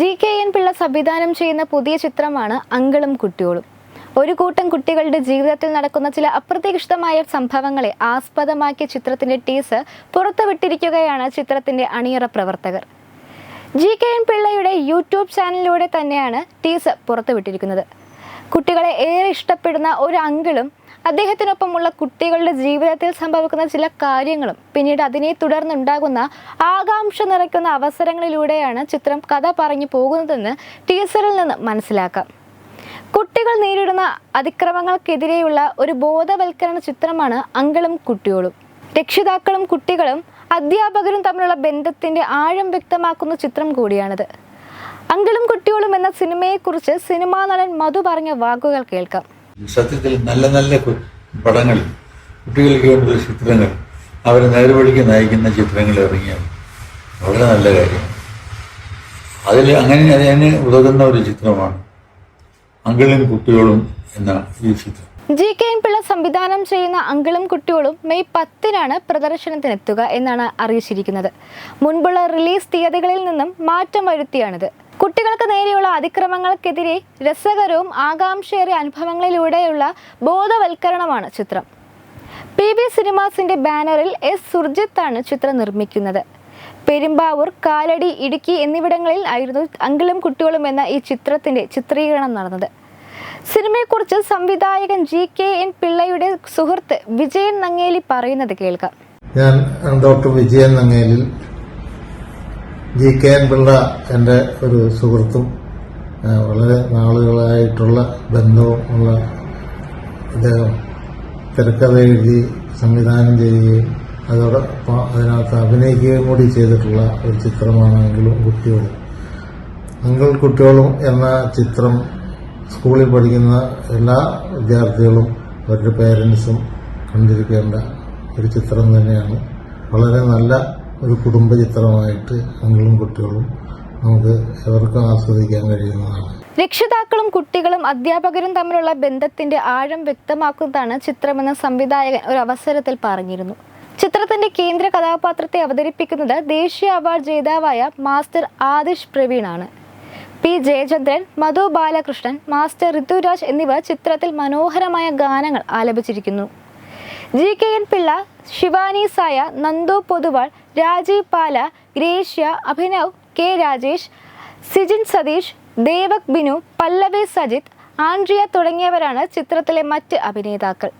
G K N Pillai സംവിധാനം ചെയ്യുന്ന പുതിയ ചിത്രമാണ് അങ്കിളും കുട്ടിയോളും. ഒരു കൂട്ടം കുട്ടികളുടെ ജീവിതത്തിൽ നടക്കുന്ന ചില അപ്രതീക്ഷിതമായ സംഭവങ്ങളെ ആസ്പദമാക്കിയ ചിത്രത്തിന്റെ ടീസർ പുറത്തുവിട്ടിരിക്കുകയാണ് ചിത്രത്തിന്റെ അണിയറ പ്രവർത്തകർ. ജി കെ എൻ പിള്ളയുടെ യൂട്യൂബ് ചാനലിലൂടെ തന്നെയാണ് ടീസർ പുറത്തുവിട്ടിരിക്കുന്നത്. കുട്ടികളെ ഏറെ ഇഷ്ടപ്പെടുന്ന ഒരു അങ്കിളും അദ്ദേഹത്തിനൊപ്പമുള്ള കുട്ടികളുടെ ജീവിതത്തിൽ സംഭവിക്കുന്ന ചില കാര്യങ്ങളും പിന്നീട് അതിനെ തുടർന്നുണ്ടാകുന്ന ആകാംക്ഷ നിറയ്ക്കുന്ന അവസരങ്ങളിലൂടെയാണ് ചിത്രം കഥ പറഞ്ഞു പോകുന്നതെന്ന് ടീസറിൽ നിന്ന് മനസ്സിലാക്കാം. കുട്ടികൾ നേരിടുന്ന അതിക്രമങ്ങൾക്കെതിരെയുള്ള ഒരു ബോധവൽക്കരണ ചിത്രമാണ് അങ്കളും കുട്ടികളും. രക്ഷിതാക്കളും കുട്ടികളും അധ്യാപകരും തമ്മിലുള്ള ബന്ധത്തിന്റെ ആഴം വ്യക്തമാക്കുന്ന ചിത്രം കൂടിയാണിത്. അങ്കിളും കുട്ടികളും എന്ന സിനിമയെക്കുറിച്ച് സിനിമാ നടൻ മധു പറഞ്ഞ വാക്കുകൾ കേൾക്കാം. സത്യത്തിൽ നല്ല നല്ല പടങ്ങൾ കുട്ടികൾക്ക് വേണ്ടിയുള്ള ചിത്രങ്ങൾ അവരെ നേർവഴിക്ക് നയിക്കുന്ന ചിത്രങ്ങൾ ഇറങ്ങിയാൽ വളരെ നല്ല കാര്യമാണ്. അതിൽ അങ്ങനെ അതിന് ഉതകുന്ന ഒരു ചിത്രമാണ് അങ്കിളും കുട്ടികളും എന്ന ഈ ചിത്രം. ജി കെ എൻ പിള്ള സംവിധാനം ചെയ്യുന്ന അങ്കിളും കുട്ടികളും മെയ് പത്തിനാണ് പ്രദർശനത്തിനെത്തുക എന്നാണ് അറിയിച്ചിരിക്കുന്നത്. മുൻപുള്ള റിലീസ് തീയതികളിൽ നിന്നും മാറ്റം വരുത്തിയാണിത്. കുട്ടികൾക്ക് നേരെയുള്ള അതിക്രമങ്ങൾക്കെതിരെ രസകരവും ആകാംക്ഷയേറിയ അനുഭവങ്ങളിലൂടെയുള്ള ബോധവൽക്കരണമാണ് ചിത്രം. പി ബി സിനിമാസിന്റെ ബാനറിൽ എസ് സുർജിത്താണ് ചിത്രം നിർമ്മിക്കുന്നത്. പെരുമ്പാവൂർ കാലടി ഇടുക്കി എന്നിവിടങ്ങളിൽ ആയിരുന്നു അങ്കിളും കുട്ടികളും എന്ന ഈ ചിത്രത്തിന്റെ ചിത്രീകരണം നടന്നത്. സിനിമയെക്കുറിച്ച് സംവിധായകൻ ജി കെ എൻ പിള്ളയുടെ സുഹൃത്ത് വിജയൻ നങ്ങേലി പറയുന്നത് കേൾക്കാം. ഞാൻ ഡോക്ടർ വിജയൻ നങ്ങേലിൽ ജി കെ എൻ പിള്ള എന്റെ ഒരു സുഹൃത്തും വളരെ നാളുകളായിട്ടുള്ള ബന്ധവും ഉള്ള അദ്ദേഹം തിരക്കഥ എഴുതി സംവിധാനം ചെയ്യുകയും അതോടൊപ്പം അതിനകത്ത് അഭിനയിക്കുകയും കൂടി ചെയ്തിട്ടുള്ള ഒരു ചിത്രമാണെങ്കിലും കുട്ടികളും അങ്കിൾ കുട്ടികളും എന്ന ചിത്രം സ്കൂളിൽ പഠിക്കുന്ന എല്ലാ വിദ്യാർത്ഥികളും അവരുടെ പേരൻസും കണ്ടിരിക്കേണ്ട ഒരു ചിത്രം തന്നെയാണ്. വളരെ നല്ല ഒരു കുടുംബ ചിത്രമായിട്ട് കുട്ടികളും നമുക്ക് എവർക്കും ആസ്വദിക്കാൻ കഴിയുന്നതാണ്. രക്ഷിതാക്കളും കുട്ടികളും അധ്യാപകരും തമ്മിലുള്ള ബന്ധത്തിന്റെ ആഴം വ്യക്തമാക്കുന്നതാണ് ചിത്രമെന്ന് സംവിധായകൻ ഒരു അവസരത്തിൽ പറഞ്ഞിരുന്നു. ചിത്രത്തിന്റെ കേന്ദ്ര കഥാപാത്രത്തെ അവതരിപ്പിക്കുന്നത് ദേശീയ അവാർഡ് ജേതാവായ മാസ്റ്റർ ആദിഷ് പ്രവീണാണ്. പി ജയചന്ദ്രൻ മധു ബാലകൃഷ്ണൻ മാസ്റ്റർ ഋതുരാജ് എന്നിവർ ചിത്രത്തിൽ മനോഹരമായ ഗാനങ്ങൾ ആലപിച്ചിരിക്കുന്നു. G K N Pillai Shivani Saya Nandu Poduval Rajeev Pala Gracia Abhinav K Rajesh Sijin Satheesh Devak Binu Pallavi Sajith Andrea തുടങ്ങിയവരാണ് ചിത്രത്തിലെ മറ്റ് അഭിനേതാക്കൾ.